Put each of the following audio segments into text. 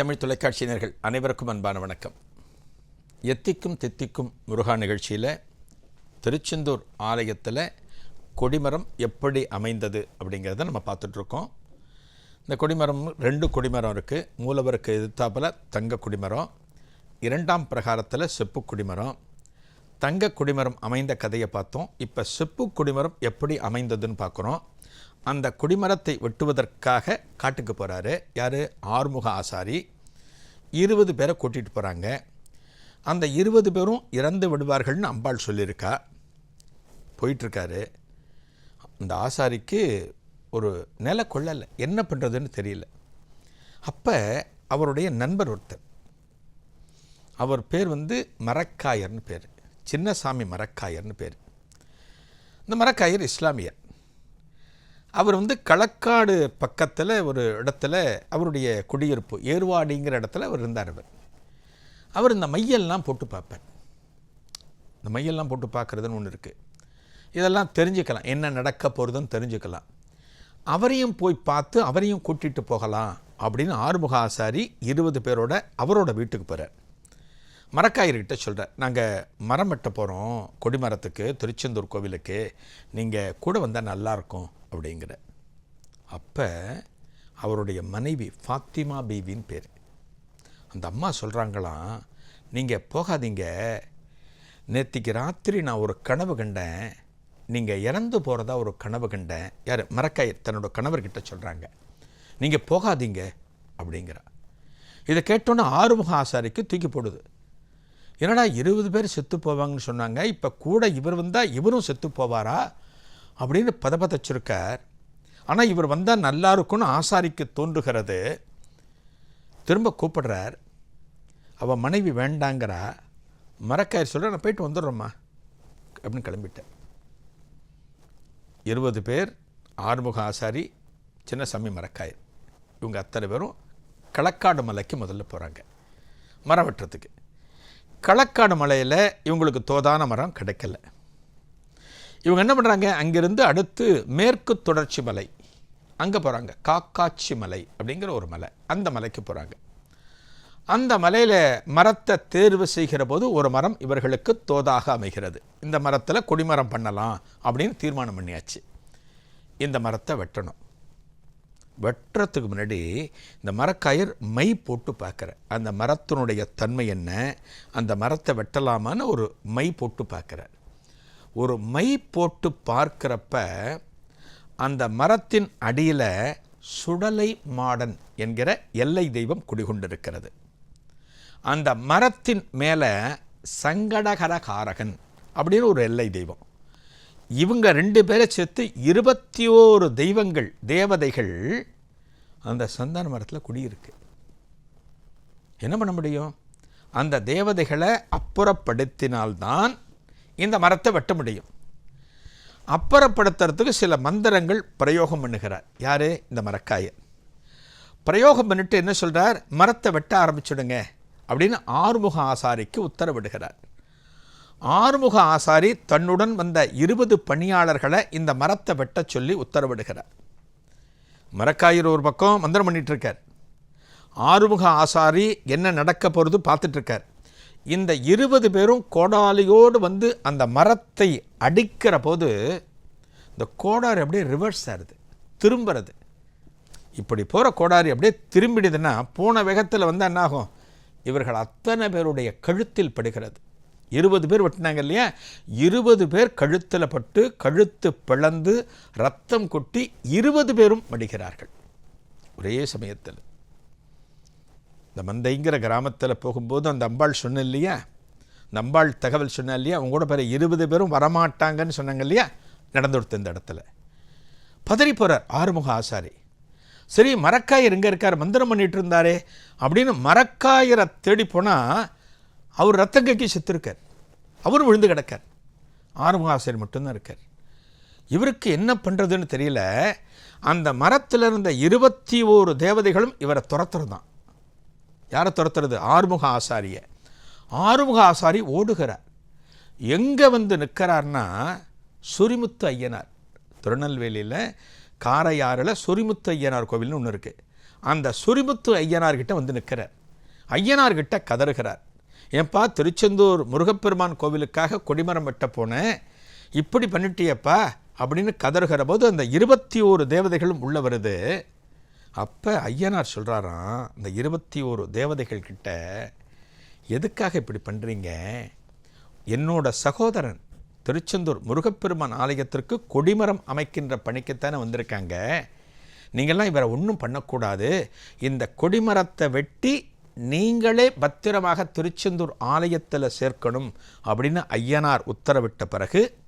தமிழ் தொலைக்காட்சியினர்கள் அனைவருக்கும் அன்பான வணக்கம். எத்திக்கும் தித்திக்கும் முருகா நிகழ்ச்சியில் திருச்செந்தூர் ஆலயத்தில் கொடிமரம் எப்படி அமைந்தது அப்படிங்கிறத நம்ம பார்த்துட்ருக்கோம். இந்த கொடிமரம் ரெண்டு கொடிமரம் இருக்குது மூலவருக்கு எதிர்த்தாப்பில் தங்க கொடிமரம் இரண்டாம் பிரகாரத்தில் செப்பு கொடிமரம். தங்க கொடிமரம் அமைந்த கதையை பார்த்தோம். இப்போ செப்பு கொடிமரம் எப்படி அமைந்ததுன்னு பார்க்குறோம். அந்த கொடிமரத்தை வெட்டுவதற்காக காட்டுக்கு போகிறாரு யார்? ஆறுமுக ஆசாரி. இருபது பேரை கூட்டிகிட்டு போகிறாங்க அந்த இருபது பேரும் இறந்து விடுவார்கள்னு அம்பாள் சொல்லியிருக்கா. போயிட்டுருக்காரு. அந்த ஆசாரிக்கு ஒரு நில கொள்ளலை. என்ன பண்ணுறதுன்னு தெரியல. அப்போ அவருடைய நண்பர் ஒருத்தர். அவர் பேர் வந்து மரக்காயர்னு பேர். சின்னசாமி மரக்காயர்னு பேர். இந்த மரக்காயர் இஸ்லாமியர். அவர் வந்து களக்காடு பக்கத்தில் ஒரு இடத்துல அவருடைய குடியிருப்பு ஏர்வாடிங்கிற இடத்துல அவர் இருந்தார் அவர். அவர் இந்த மையெல்லாம் போட்டு பார்ப்பார். இந்த மையெல்லாம் போட்டு பார்க்குறதுன்னு ஒன்று இருக்குது இதெல்லாம் தெரிஞ்சுக்கலாம். என்ன நடக்க போகிறதுன்னு தெரிஞ்சுக்கலாம். அவரையும் போய் பார்த்து அவரையும் கூட்டிகிட்டு போகலாம் அப்படின்னு ஆறுமுக ஆசாரி இருபது பேரோட அவரோட வீட்டுக்கு போகிறார் மரக்காயர்கிட்ட சொல்கிறார் நாங்கள் மரம் வெட்ட போகிறோம் கொடிமரத்துக்கு திருச்செந்தூர் கோவிலுக்கு. நீங்கள் கூட வந்தால் நல்லாயிருக்கும் அப்படிங்கிற. அப்போ அவருடைய மனைவி ஃபாத்திமா பீவின்னு பேர். அந்த அம்மா சொல்கிறாங்களாம் நீங்கள் போகாதீங்க. நேற்றுக்கு ராத்திரி நான் ஒரு கனவு கண்டேன். நீங்கள் இறந்து போகிறதா ஒரு கனவு கண்டேன். யார்? மரக்காயர் தன்னோட கணவர்கிட்ட சொல்கிறாங்க நீங்கள் போகாதீங்க. அப்படிங்கிறா. இதை கேட்டோன்னே ஆறுமுக ஆசாரிக்கு தூக்கி போடுது. என்னடா இருபது பேர் செத்து போவாங்கன்னு சொன்னாங்க. இப்போ கூட இவர் வந்தால் இவரும் செத்து போவாரா? அப்படின்னு பதபதச்சிருக்கார் ஆனால் இவர் வந்தால் நல்லா இருக்கும்னு ஆசாரிக்கு தோன்றுகிறது. திரும்ப கூப்பிடுறார். அவள் மனைவி வேண்டாங்கிறா. மரக்காயர் சொல்ல நான் போயிட்டு வந்துடுறோம்மா. அப்படின்னு கிளம்பிட்டேன். இருபது பேர் ஆறுமுக ஆசாரி சின்ன சாமி மரக்காயர் இவங்க அத்தனை பேரும் களக்காடு மலைக்கு முதல்ல போகிறாங்க மரம் வெட்டுறதுக்கு. களக்காடு மலையில் இவங்களுக்கு தோதான மரம் கிடைக்கல. இவங்க என்ன பண்ணுறாங்க அங்கேருந்து அடுத்து மேற்கு தொடர்ச்சி மலை. அங்கே போகிறாங்க காக்காட்சி மலை அப்படிங்கிற ஒரு மலை. அந்த மலைக்கு போகிறாங்க அந்த மலையில் மரத்தை தேர்வு செய்கிற போது ஒரு மரம் இவர்களுக்கு தோதாக அமைகிறது. இந்த மரத்தில் கொடிமரம் பண்ணலாம் அப்படின்னு தீர்மானம் பண்ணியாச்சு. இந்த மரத்தை வெட்டணும். வெட்டுறதுக்கு முன்னாடி இந்த மரக்காயர் மை போட்டு பார்க்குற அந்த மரத்தினுடைய தன்மை என்ன? அந்த மரத்தை வெட்டலாமான்னு ஒரு மை போட்டு பார்க்குறார் ஒரு மை போட்டு பார்க்குறப்ப அந்த மரத்தின் அடியில் சுடலை மாடன் என்கிற எல்லை தெய்வம் குடிகொண்டிருக்கிறது. அந்த மரத்தின் மேலே சங்கடகரகாரகன் அப்படின்னு ஒரு எல்லை தெய்வம். இவங்க ரெண்டு பேரை சேர்த்து இருபத்தி ஓரு தெய்வங்கள் தேவதைகள் அந்த சந்தான மரத்தில் குடியிருக்கு. என்ன பண்ண முடியும்? அந்த தேவதைகளை அப்புறப்படுத்தினால்தான் இந்த மரத்தை வெட்ட முடியும். அப்புறப்படுத்துறதுக்கு சில மந்திரங்கள் பிரயோகம் பண்ணுகிறார். யார்? இந்த மரக்காயர். பிரயோகம் பண்ணிட்டு என்ன சொல்கிறார் மரத்தை வெட்ட ஆரம்பிச்சுடுங்க அப்படின்னு ஆறுமுக ஆசாரிக்கு உத்தரவிடுகிறார். ஆறுமுக ஆசாரி தன்னுடன் வந்த இருபது பணியாளர்களை இந்த மரத்தை வெட்ட சொல்லி உத்தரவிடுகிறார். மரக்காயர் ஒரு பக்கம் மந்திரம் பண்ணிட்டு இருக்கார். ஆறுமுக ஆசாரி என்ன நடக்க போகிறது பார்த்துட்ருக்கார் இந்த இருபது பேரும் கோடாலியோடு வந்து அந்த மரத்தை அடிக்கிற போது இந்த கோடாரி அப்படியே ரிவர்ஸ் ஆகுது திரும்புறது. இப்படி போகிற கோடாரி அப்படியே திரும்பிடுதுன்னா போன வேகத்தில் வந்து என்னாகும் இவர்கள் அத்தனை பேருடைய கழுத்தில் படுகிறது. இருபது பேர் வெட்டினாங்க இல்லையா? இருபது பேர் கழுத்தில் பட்டு கழுத்து பிளந்து ரத்தம் கொட்டி இருபது பேரும் மடிகிறார்கள். ஒரே சமயத்தில். இந்த மந்தைங்கிற கிராமத்தில் போகும்போது அந்த அம்பாள் சொன்ன இல்லையா இந்த அம்பாள் தகவல் சொன்ன இல்லையா அவங்க கூட பிற இருபது பேரும் வரமாட்டாங்கன்னு சொன்னாங்க இல்லையா நடந்து கொடுத்த இந்த இடத்துல. பதறி போகிறார் ஆறுமுக ஆசாரி. சரி மரக்காயர் எங்கே இருக்கார் மந்திரம் பண்ணிட்டு இருந்தாரே அப்படின்னு மரக்காயரை தேடி போனால் அவர் ரத்தம் கக்கி செத்துருக்கார். அவரும் விழுந்து கிடக்கார். ஆறுமுக ஆசாரி மட்டும்தான் இருக்கார். இவருக்கு என்ன பண்ணுறதுன்னு தெரியல. அந்த மரத்தில் இருந்த இருபத்தி ஓரு தேவதைகளும் இவரை துரத்துறதான் யாரை துரத்துறது? ஆறுமுக ஆசாரிய. ஆறுமுக ஆசாரி ஓடுகிறார் எங்கே வந்து நிற்கிறார்னா சுரிமுத்து ஐயனார். திருநெல்வேலியில் காரையாறில் சுரிமுத்து ஐயனார் கோவில்னு ஒன்று இருக்குது அந்த சுரிமுத்து ஐயனார்கிட்ட வந்து நிற்கிறார். ஐயனார்கிட்ட கதறுகிறார். ஏன்பா திருச்செந்தூர் முருகப்பெருமான் கோவிலுக்காக கொடிமரம் வெட்ட போனேன். இப்படி பண்ணிட்டியப்பா அப்படின்னு கதறுகிற போது அந்த இருபத்தி ஓரு தேவதைகளும் உள்ள வருது. அப்போ ஐயனார் சொல்கிறாராம் இந்த இருபத்தி ஒரு தேவதைகள் கிட்ட எதுக்காக இப்படி பண்ணுறீங்க என்னோட சகோதரன் திருச்செந்தூர் முருகப்பெருமான் ஆலயத்திற்கு கொடிமரம் அமைக்கின்ற பணிக்குத்தானே வந்திருக்காங்க. நீங்கள்லாம் இவரை ஒன்றும் பண்ணக்கூடாது. இந்த கொடிமரத்தை வெட்டி நீங்களே பத்திரமாக திருச்செந்தூர் ஆலயத்தில் சேர்க்கணும் அப்படின்னு ஐயனார் உத்தரவிட்ட பிறகு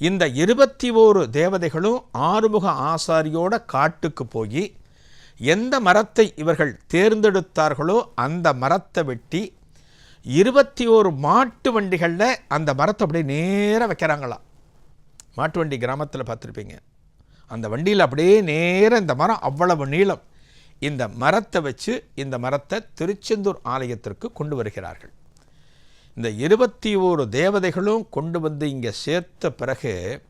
இந்த இருபத்தி ஓரு தேவதைகளும் ஆறுமுக ஆசாரியோட காட்டுக்கு போய் எந்த மரத்தை இவர்கள் தேர்ந்தெடுத்தார்களோ அந்த மரத்தை வெட்டி இருபத்தி ஓரு மாட்டு வண்டிகளில் அந்த மரத்தை அப்படியே நேராக வைக்கிறாங்களாம் மாட்டு வண்டி கிராமத்தில் பார்த்துருப்பீங்க. அந்த வண்டியில் அப்படியே நேராக இந்த மரம் அவ்வளவு நீளம். இந்த மரத்தை வச்சு இந்த மரத்தை திருச்செந்தூர் ஆலயத்திற்கு கொண்டு வருகிறார்கள். இந்த இருபத்தி ஓரு தேவதைகளும் கொண்டு வந்து இங்கே சேர்த்த பிறகு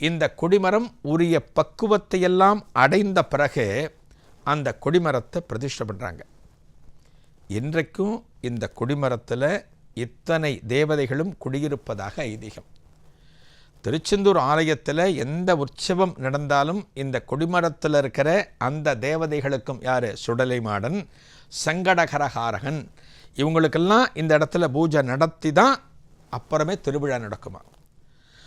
இந்த கொடிமரம் உரிய பக்குவத்தையெல்லாம் அடைந்த பிறகு அந்த கொடிமரத்தை பிரதிஷ்டை பண்ணுறாங்க இன்றைக்கும் இந்த கொடிமரத்தில் இத்தனை தேவதைகளும் குடியிருப்பதாக ஐதீகம். திருச்செந்தூர் ஆலயத்தில் எந்த உற்சவம் நடந்தாலும் இந்த கொடிமரத்தில் இருக்கிற அந்த தேவதைகளுக்கும் யார்? சுடலை மாடன் சங்கடகரகாரகன் இவங்களுக்கெல்லாம் இந்த இடத்துல பூஜை நடத்தி தான் அப்புறமே திருவிழா நடக்குமா?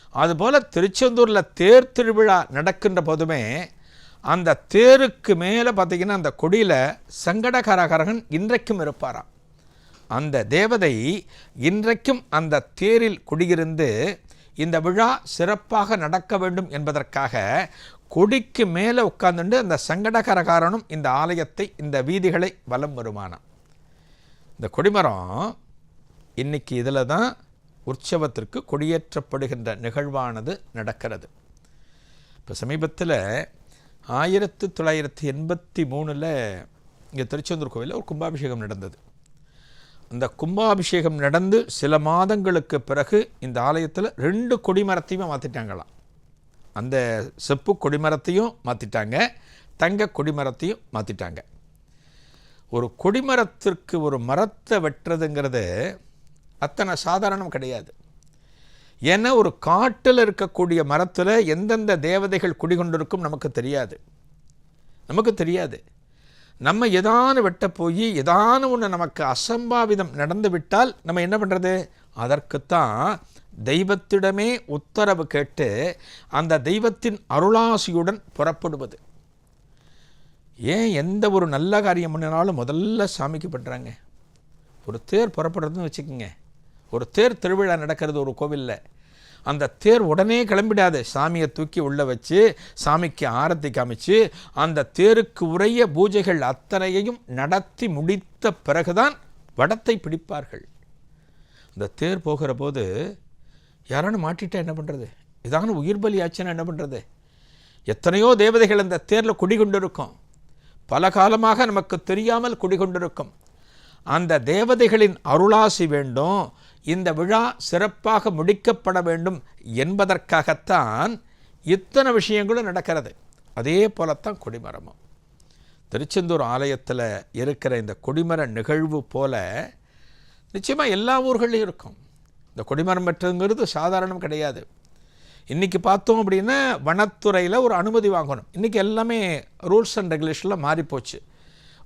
அதுபோல் திருச்செந்தூரில் தேர் திருவிழா நடக்கின்ற போதுமே அந்த தேருக்கு மேலே பார்த்தீங்கன்னா அந்த கொடியில் சங்கடகரகரகன் இன்றைக்கும் இருப்பாராம். அந்த தேவதை இன்றைக்கும் அந்த தேரில் குடியிருந்து இந்த விழா சிறப்பாக நடக்க வேண்டும் என்பதற்காக கொடிக்கு மேலே உட்கார்ந்துட்டு அந்த சங்கடகரகாரனும் இந்த ஆலயத்தை இந்த வீதிகளை வலம் வருமானம். இந்த கொடிமரம் இன்னைக்கு இதில் தான் உற்சவத்திற்கு கொடியேற்றப்படுகின்ற நிகழ்வானது நடக்கிறது. இப்போ சமீபத்தில் ஆயிரத்து தொள்ளாயிரத்தி எண்பத்தி மூணில் இங்கே திருச்செந்தூர் கோவிலில் ஒரு கும்பாபிஷேகம் நடந்தது. அந்த கும்பாபிஷேகம் நடந்து சில மாதங்களுக்கு பிறகு இந்த ஆலயத்தில் ரெண்டு கொடிமரத்தையுமே மாற்றிட்டாங்களாம் அந்த செப்பு கொடிமரத்தையும் மாற்றிட்டாங்க தங்க கொடிமரத்தையும் மாற்றிட்டாங்க ஒரு கொடிமரத்திற்கு ஒரு மரத்தை வெட்டுறதுங்கிறது அத்தனை சாதாரணம் கிடையாது. ஏன்னா ஒரு காட்டில் இருக்கக்கூடிய மரத்தில் எந்தெந்த தேவதைகள் குடிகொண்டிருக்கும் நமக்கு தெரியாது. நமக்கு தெரியாது. நம்ம எதானு வெட்ட போய் எதானு ஒன்று நமக்கு அசம்பாவிதம் நடந்து விட்டால் நம்ம என்ன பண்ணுறது அதற்குத்தான் தெய்வத்திடமே உத்தரவு கேட்டு அந்த தெய்வத்தின் அருளாசியுடன் புறப்படுவது. ஏன் எந்த ஒரு நல்ல காரியம் பண்ணினாலும் முதல்ல சாமிக்கு பண்ணுறாங்க ஒரு தேர் புறப்படுறதுன்னு வச்சுக்கோங்க. ஒரு தேர் திருவிழா நடக்கிறது ஒரு கோவிலில். அந்த தேர் உடனே கிளம்பிடாது. சாமியை தூக்கி உள்ளே வச்சு சாமிக்கு ஆரத்தி காமிச்சு அந்த தேருக்கு உரிய பூஜைகள் அத்தனையையும் நடத்தி முடித்த பிறகுதான் வடத்தை பிடிப்பார்கள். அந்த தேர் போகிற போது யாரானு மாட்டிட்டா என்ன பண்ணுறது இதான உயிர் பலி ஆச்சுன்னா என்ன பண்ணுறது எத்தனையோ தேவதைகள் அந்த தேரில் குடிகொண்டிருக்கும். பல காலமாக நமக்கு தெரியாமல் குடிகொண்டிருக்கும். அந்த தேவதைகளின் அருளாசி வேண்டும். இந்த விழா சிறப்பாக முடிக்கப்பட வேண்டும் என்பதற்காகத்தான் இத்தனை விஷயங்களும் நடக்கிறது. அதே போலத்தான் கொடிமரமும். திருச்செந்தூர் ஆலயத்தில் இருக்கிற இந்த கொடிமர நிகழ்வு போல நிச்சயமாக எல்லா ஊர்களையும் இருக்கும். இந்த கொடிமரம் பெற்றதுங்கிறது சாதாரணம் கிடையாது. இன்றைக்கி பார்த்தோம் அப்படின்னா வனத்துறையில் ஒரு அனுமதி வாங்கணும். இன்றைக்கி எல்லாமே ரூல்ஸ் அண்ட் ரெகுலேஷனில் மாறிப்போச்சு.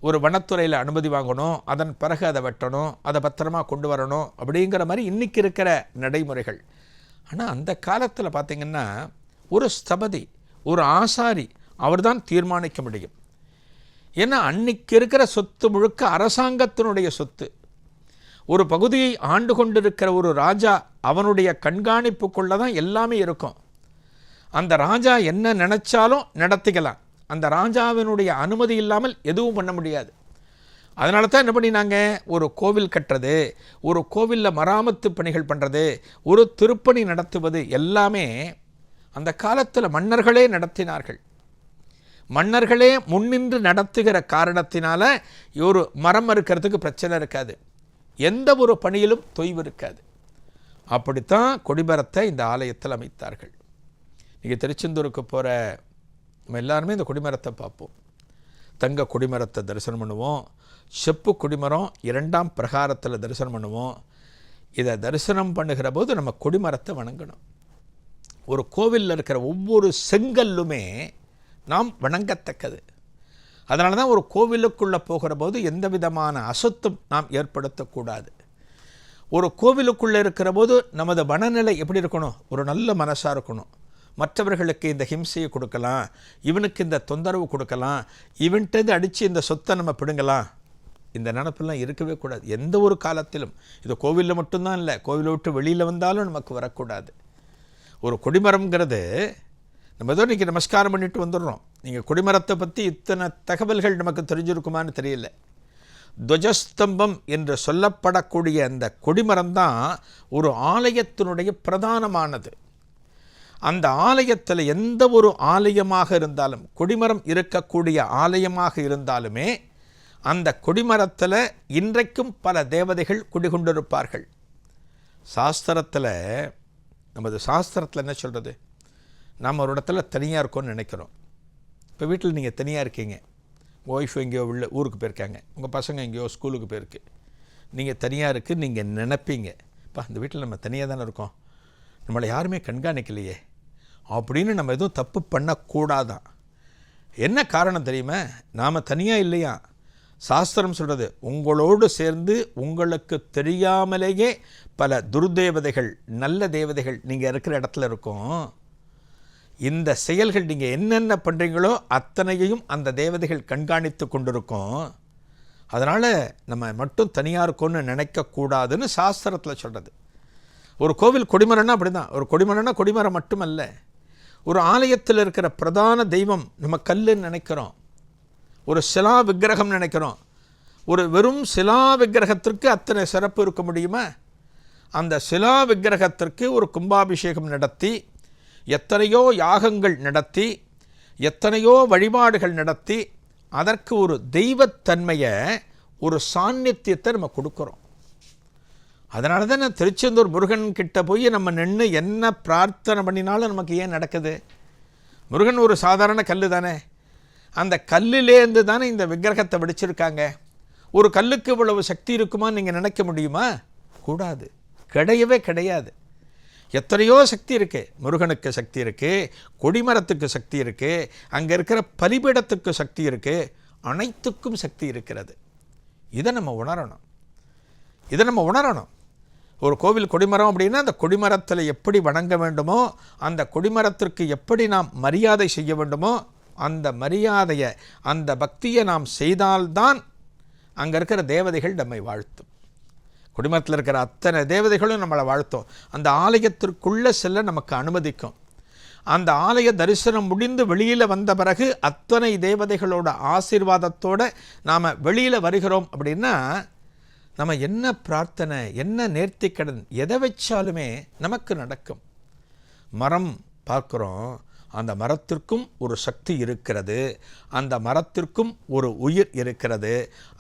ஒரு வனத்துறையில் அனுமதி வாங்கணும் அதன் பிறகு அதை வெட்டணும் அதை பத்திரமா கொண்டு வரணும் அப்படிங்கிற மாதிரி இன்றைக்கி இருக்கிற நடைமுறைகள். ஆனால் அந்த காலத்தில் பார்த்திங்கன்னா ஒரு ஸ்தபதி ஒரு ஆசாரி அவர் தான் தீர்மானிக்க முடியும். ஏன்னா அன்னைக்கு இருக்கிற சொத்து முழுக்க அரசாங்கத்தினுடைய சொத்து. ஒரு பகுதியை ஆண்டு கொண்டிருக்கிற ஒரு ராஜா அவனுடைய கண்காணிப்புக்குள்ளே தான் எல்லாமே இருக்கும். அந்த ராஜா என்ன நினச்சாலும் நடத்திக்கலாம். அந்த ராஜாவினுடைய அனுமதி இல்லாமல் எதுவும் பண்ண முடியாது. அதனால தான் என்ன பண்ணினாங்க? ஒரு கோவில் கட்டுறது ஒரு கோவிலில் மராமத்து பணிகள் பண்ணுறது ஒரு திருப்பணி நடத்துவது எல்லாமே அந்த காலத்தில் மன்னர்களே நடத்தினார்கள். மன்னர்களே முன்னின்று நடத்துகிற காரணத்தினால ஒரு மரம் இருக்கிறதுக்கு பிரச்சனை இருக்காது. எந்த ஒரு பணியிலும் தொய்வு இருக்காது. அப்படித்தான் கொடிமரத்தை இந்த ஆலயத்தில் அமைத்தார்கள். நீங்கள் திருச்செந்தூருக்கு போகிற நம்ம எல்லாருமே இந்த கொடிமரத்தை பார்ப்போம். தங்க கொடிமரத்தை தரிசனம் பண்ணுவோம். செப்பு கொடிமரம் இரண்டாம் பிரகாரத்தில் தரிசனம் பண்ணுவோம். இதை தரிசனம் பண்ணுகிற போது நம்ம கொடிமரத்தை வணங்கணும். ஒரு கோவிலில் இருக்கிற ஒவ்வொரு செங்கல்லுமே நாம் வணங்கத்தக்கது. அதனால தான் ஒரு கோவிலுக்குள்ளே போகிற போது எந்த விதமான அசுத்தம் நாம் ஏற்படுத்தக்கூடாது ஒரு கோவிலுக்குள்ளே இருக்கிற போது நமது மனநிலை எப்படி இருக்கணும்? ஒரு நல்ல மனசாக இருக்கணும். மற்றவர்களுக்கு இந்த ஹிம்சையை கொடுக்கலாம் இவனுக்கு இந்த தொந்தரவு கொடுக்கலாம் இவன்கிட்ட அடித்து இந்த சொத்தை நம்ம பிடுங்கலாம். இந்த நினப்பெல்லாம் இருக்கவே கூடாது. எந்த ஒரு காலத்திலும். இது கோவிலில் மட்டும்தான் இல்லை. கோவிலை விட்டு வெளியில் வந்தாலும் நமக்கு வரக்கூடாது. ஒரு கொடிமரம்ங்கிறது நம்ம ஏதோ இன்றைக்கி நமஸ்காரம் பண்ணிட்டு வந்துடுறோம். நீங்கள் கொடிமரத்தை பற்றி இத்தனை தகவல்கள் நமக்கு தெரிஞ்சிருக்குமான்னு தெரியல. துவஜஸ்தம்பம் என்று சொல்லப்படக்கூடிய அந்த கொடிமரம் தான் ஒரு ஆலயத்தினுடைய பிரதானமானது. அந்த ஆலயத்தில் எந்த ஒரு ஆலயமாக இருந்தாலும் கொடிமரம் இருக்கக்கூடிய ஆலயமாக இருந்தாலுமே அந்த கொடிமரத்தில் இன்றைக்கும் பல தேவதைகள் குடிகொண்டிருப்பார்கள். சாஸ்திரத்தில் நமது சாஸ்திரத்தில் என்ன சொல்கிறது நாம் ஒரு இடத்துல தனியாக இருக்கோம்னு நினைக்கிறோம். இப்போ வீட்டில் நீங்கள் தனியாக இருக்கீங்க. உங்கள் ஒய்ஃப் எங்கேயோ உள்ள ஊருக்கு போயிருக்காங்க. உங்கள் பசங்க எங்கேயோ ஸ்கூலுக்கு போயிருக்கு. நீங்கள் தனியாக இருக்குது நீங்கள் நினைப்பீங்க. இப்போ அந்த வீட்டில் நம்ம தனியாக தானே இருக்கோம். நம்மளை யாருமே கண்காணிக்கலையே. அப்படின்னு நம்ம எதுவும் தப்பு பண்ணக்கூடாதான் என்ன காரணம் தெரியுமா? நாம் தனியாக இல்லையா? சாஸ்திரம் சொல்கிறது உங்களோடு சேர்ந்து உங்களுக்கு தெரியாமலேயே பல துர்தேவதைகள் நல்ல தேவதைகள் நீங்கள் இருக்கிற இடத்துல இருக்கும். இந்த செயல்கள் நீங்கள் என்னென்ன பண்ணுறீங்களோ அத்தனையையும் அந்த தேவதைகள் கண்காணித்து கொண்டிருக்கும். அதனால் நம்ம மட்டும் தனியாக இருக்கோம்னு நினைக்கக்கூடாதுன்னு சாஸ்திரத்தில் சொல்கிறது ஒரு கோவில் கொடிமரம்னா அப்படி தான் ஒரு கொடிமரம்னா கொடிமரம் மட்டுமல்ல. ஒரு ஆலயத்தில் இருக்கிற பிரதான தெய்வம் நம்ம கல்லுன்னு நினைக்கிறோம். ஒரு சிலா விக்கிரகம் நினைக்கிறோம். ஒரு வெறும் சிலா விக்கிரகத்திற்கு அத்தனை சிறப்பு இருக்க முடியுமா? அந்த சிலா விக்கிரகத்திற்கு ஒரு கும்பாபிஷேகம் நடத்தி எத்தனையோ யாகங்கள் நடத்தி எத்தனையோ வழிபாடுகள் நடத்தி அதற்கு ஒரு தெய்வத்தன்மையை ஒரு சாநித்தியத்தை நம்ம கொடுக்குறோம். அதனால தான் நான் திருச்செந்தூர் முருகன் கிட்ட போய் நம்ம நின்று என்ன பிரார்த்தனை பண்ணினாலும் நமக்கு ஏன் நடக்குது? முருகன் ஒரு சாதாரண கல் தானே. அந்த கல்லிலேருந்து தானே இந்த விக்கிரகத்தை வெடிச்சிருக்காங்க. ஒரு கல்லுக்கு இவ்வளவு சக்தி இருக்குமான்னு நீங்கள் நினைக்க முடியுமா? கூடாது. கிடையவே கிடையாது. எத்தனையோ சக்தி இருக்குது முருகனுக்கு சக்தி இருக்குது கொடிமரத்துக்கு சக்தி இருக்குது அங்கே இருக்கிற பலிபீடத்துக்கு சக்தி இருக்குது அனைத்துக்கும் சக்தி இருக்கிறது. இதை நம்ம உணரணும். இதை நம்ம உணரணும். ஒரு கோவில் கொடிமரம் அப்படின்னா அந்த கொடிமரத்தில் எப்படி வணங்க வேண்டுமோ அந்த கொடிமரத்திற்கு எப்படி நாம் மரியாதை செய்ய வேண்டுமோ அந்த மரியாதையை அந்த பக்தியை நாம் செய்தால்தான் அங்கே இருக்கிற தேவதைகள் நம்மை வாழ்த்தும். குடிமரத்தில் இருக்கிற அத்தனை தேவதைகளும் நம்மளை வாழ்த்தும். அந்த ஆலயத்திற்குள்ளே செல்ல நமக்கு அனுமதிக்கும். அந்த ஆலய தரிசனம் முடிந்து வெளியில் வந்த பிறகு அத்தனை தேவதைகளோட ஆசீர்வாதத்தோடு நாம் வெளியில் வருகிறோம் அப்படின்னா நம்ம என்ன பிரார்த்தனை என்ன நேர்த்திக்கடன் எதை வச்சாலுமே நமக்கு நடக்கும். மரம் பார்க்குறோம் அந்த மரத்திற்கும் ஒரு சக்தி இருக்கிறது அந்த மரத்திற்கும் ஒரு உயிர் இருக்கிறது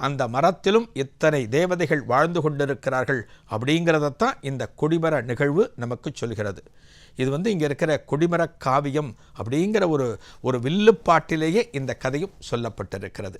அந்த மரத்திலும் இத்தனை தேவதைகள் வாழ்ந்து கொண்டிருக்கிறார்கள் அப்படிங்கிறதத்தான் இந்த கொடிமர நிகழ்வு நமக்கு சொல்கிறது. இது வந்து இங்கே இருக்கிற கொடிமர காவியம் அப்படிங்கிற ஒரு ஒரு வில்லுப்பாட்டிலேயே இந்த கதையும் சொல்லப்பட்டிருக்கிறது.